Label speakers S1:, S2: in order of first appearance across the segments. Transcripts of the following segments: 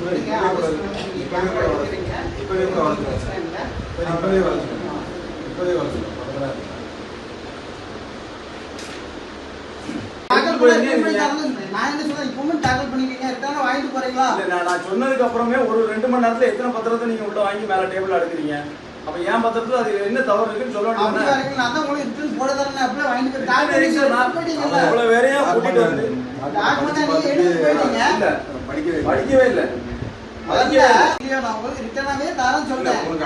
S1: இப்பவே இப்பவே சரி, இப்பவே வளர்த்துக்கலாம் பக்கத்துல இருக்கு.
S2: சொன்னதுக்கு அப்புறமே ஒரு ரெண்டு மணி நேரத்துல எத்தனை பத்திரத்தை நீங்க உள்ள வாங்கி மேல டேபிள் அடுக்குறீங்க அப்ப என் பத்திரத்துல அது என்ன தவறு இருக்குன்னு சொல்ல
S3: அப்படி
S2: வேண்டியது
S3: வரைக்கும் நான் தான் உங்களுக்கு ரிட்டர்ன் போட தரேன் அப்படியே வாங்கிட்டு போய் தாக்கல்
S2: தானே?
S3: பண்ணி
S2: நான்
S3: போயிட்டீங்கல்ல
S2: அவ்வளவு வேறையா கூட்டிட்டு வந்து
S1: படிக்கவே இல்லை.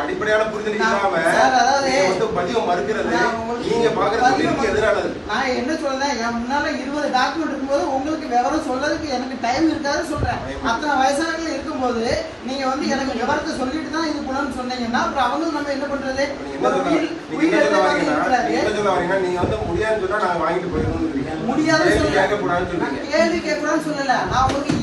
S1: அடிப்படையான புரிதல்
S3: நான்
S1: இல்லாம பதிவை மறுக்கிறது.
S3: நான் உங்களுக்கு
S1: நீங்க பாக்குற
S3: பதிவு
S1: தொழிலுக்கு எதிரானது.
S3: நான் என்ன சொல்றேன்? என் முன்னால இருபது டாக்குமெண்ட் இருக்கும்போது உங்களுக்கு விவரம் சொல்றதுக்கு எனக்கு டைம் இருக்காது சொல்றேன். அத்தனை வயசானவங்க இருக்கும்போது நீங்க வந்து எனக்கு விவரத்தை சொல்லிட்டு தான் இது பண்ணணும்னு சொன்னீங்கன்னா அப்புறம் அவங்களும் நம்ம என்ன பண்றது?
S1: நீங்க வந்து முடியாதுன்னு சொன்னா நாங்க வாங்கிட்டு கேள்வி
S3: சொல்லல.
S1: கேட்கக்கூடாதுன்னு
S3: நான்
S1: சொல்றீங்க
S3: கேள்வி கேட்கக்கூடாதுன்னு சொல்லல. நான் உங்களுக்கு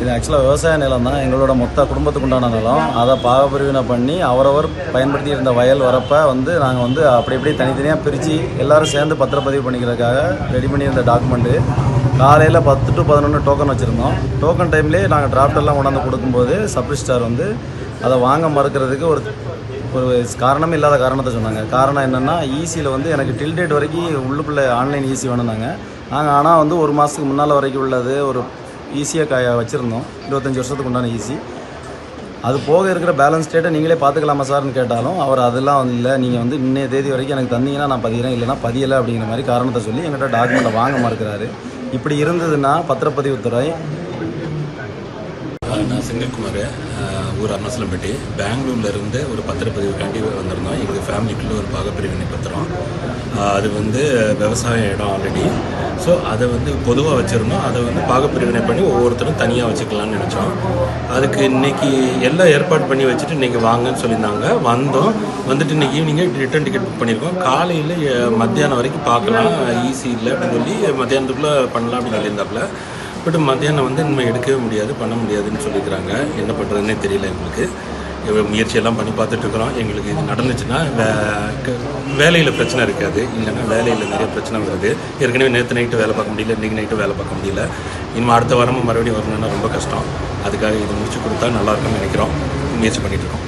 S4: இது ஆக்சுவலாக விவசாய நிலம் தான். எங்களோட மொத்த குடும்பத்துக்கு உண்டான நிலம். அதை பாகப்பிரிவினை பண்ணி அவரவர் பயன்படுத்தி இருந்த வயல் வரப்ப வந்து நாங்கள் வந்து அப்படி இப்படி தனித்தனியாக பிரித்து எல்லாரும் சேர்ந்து பத்திரப்பதிவு பண்ணிக்கிறதுக்காக ரெடி பண்ணியிருந்த டாக்குமெண்ட்டு காலையில் பத்து டு பதினொன்று டோக்கன் வச்சுருந்தோம். டோக்கன் டைம்லேயே நாங்கள் டிராஃப்ட் எல்லாம் கொண்டாந்து கொடுக்கும்போது சப்ரிஸ்டார் வந்து அதை வாங்க மறுக்கிறதுக்கு ஒரு ஒரு காரணமே இல்லாத காரணத்தை சொன்னாங்க. காரணம் என்னென்னா ஈசியில் வந்து எனக்கு டில் டேட் வரைக்கும் உள்ளுக்குள்ளே ஆன்லைன் ஈஸி வேணுனாங்க நாங்கள் ஆனால் வந்து ஒரு மாதத்துக்கு முன்னால் வரைக்கும் உள்ளது ஒரு ஈஸியாக க வச்சுருந்தோம். இருபத்தஞ்சி வருஷத்துக்கு உண்டான ஈஸி அது போக இருக்கிற பேலன்ஸ் டேட்டை நீங்களே பார்த்துக்கலாமா சார்னு கேட்டாலும் அவர் அதெல்லாம் வந்து இல்லை நீங்கள் வந்து இன்னைய தேதி வரைக்கும் எனக்கு தந்தீங்கன்னா நான் பதிகிறேன் இல்லைனா பதியலை அப்படிங்கிற மாதிரி காரணத்தை சொல்லி எங்கிட்ட டாக்குமெண்ட்டை வாங்க மறுக்கிறாரு. இப்படி இருந்ததுன்னா பத்திரப்பதிவுத்துறை
S5: நான் செந்தில்குமார் ஊர் அருணாசலம்பட்டி பெங்களூர்ல இருந்து ஒரு பத்திரப்பதிவுக்காண்டி வந்திருந்தோம். எங்கள் ஃபேமிலிக்குள்ளே ஒரு பாகப்பிரிவினை பத்திரம். அது வந்து விவசாய இடம் ஆல்ரெடி ஸோ அதை வந்து பொதுவாக வச்சுருந்தோம். அதை வந்து பாகப்பிரிவினை பண்ணி ஒவ்வொருத்தரும் தனியாக வச்சுக்கலாம்னு நினச்சோம். அதுக்கு இன்னைக்கு எல்லாம் ஏற்பாடு பண்ணி வச்சுட்டு இன்றைக்கி வாங்கன்னு சொல்லியிருந்தாங்க. வந்தோம். வந்துட்டு இன்றைக்கி ஈவினிங்கே ரிட்டர்ன் டிக்கெட் புக் பண்ணியிருக்கோம். காலையில் மத்தியானம் வரைக்கும் பார்க்கலாம். ஈஸி இல்லை அப்படின்னு சொல்லி மத்தியானத்துக்குள்ளே பண்ணலாம் அப்படின்னு சொல்லியிருந்தாப்புல. பட் மத்தியானம் வந்து இனிமேல் எடுக்கவே முடியாது பண்ண முடியாதுன்னு சொல்லிக்கிறாங்க. என்ன பண்ணுறதுன்னே தெரியல எங்களுக்கு. முயற்சியெல்லாம் பண்ணி பார்த்துட்ருக்குறோம் எங்களுக்கு இது நடந்துச்சுன்னா வே வேலையில் பிரச்சனை இருக்காது. இல்லைன்னா வேலையில் நிறைய பிரச்சனை வருது. ஏற்கனவே நேற்று நைட்டு வேலை பார்க்க முடியல இன்றைக்கி நைட்டு வேலை பார்க்க முடியல. இனிமேல் அடுத்த வாரமும் மறுபடியும் வரணும்னா ரொம்ப கஷ்டம். அதுக்காக இது முடிச்சு கொடுத்தா நல்லாயிருக்கும்னு நினைக்கிறோம். முயற்சி பண்ணிகிட்ருக்கோம்